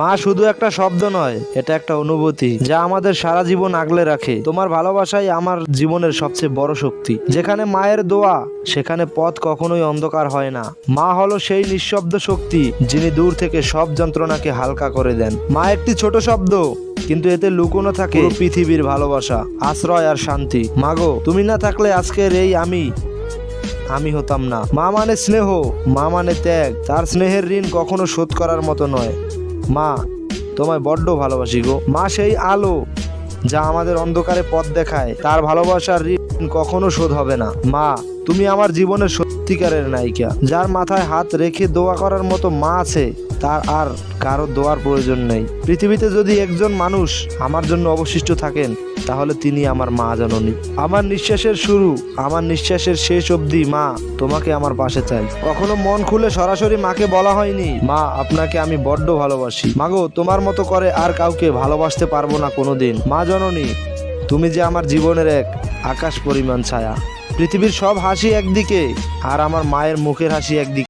মা শুধু একটা শব্দ নয়, এটা একটা অনুভূতি যা আমাদের সারা জীবন আগলে রাখে। তোমার ভালোবাসাই আমার জীবনের সবচেয়ে বড় শক্তি। যেখানে মায়ের দোয়া, সেখানে পথ কখনোই অন্ধকার হয় না। মা হলো সেই নিঃশব্দ শক্তি যিনি দূর থেকে সব যন্ত্রণাকে হালকা করে দেন। মা একটি ছোট শব্দ, কিন্তু এতে লুকোনো থাকে পৃথিবীর ভালোবাসা, আশ্রয় আর শান্তি। মাগো তুমি না থাকলে আজকের এই আমি আমি হতাম না। মা মানে স্নেহ, মা মানে ত্যাগ। তার স্নেহের ঋণ কখনো শোধ করার মতো নয়। মা, তোমায় বড্ড ভালোবাসি গো। মা সেই আলো যা আমাদের অন্ধকারে পথ দেখায়। তার ভালোবাসার ঋণ কখনো শোধ হবে না। মা, তুমি আমার জীবনের সত্যিকারের নায়িকা, যার মাথায় হাত রেখে দোয়া করার মতো মা আছে, তার আর কারও দোয়ার প্রয়োজন নেই। পৃথিবীতে যদি একজন মানুষ আমার জন্য অবশিষ্ট থাকেন, তাহলে তিনি আমার মা জননী আমার নিঃশ্বাসের শুরু, আমার নিঃশ্বাসের শেষ অবধি মা তোমাকে আমার পাশে চাই। কখনো মন খুলে সরাসরি মাকে বলা হয়নি, মা, আপনাকে আমি বড্ড ভালোবাসি। মাগো, তোমার মতো করে আর কাউকে ভালোবাসতে পারব না কোনোদিন। মা জননী তুমি যে আমার জীবনের এক আকাশ পরিমাণ ছায়া। পৃথিবীর সব হাসি একদিকে আর আমার মায়ের মুখের হাসি একদিকে।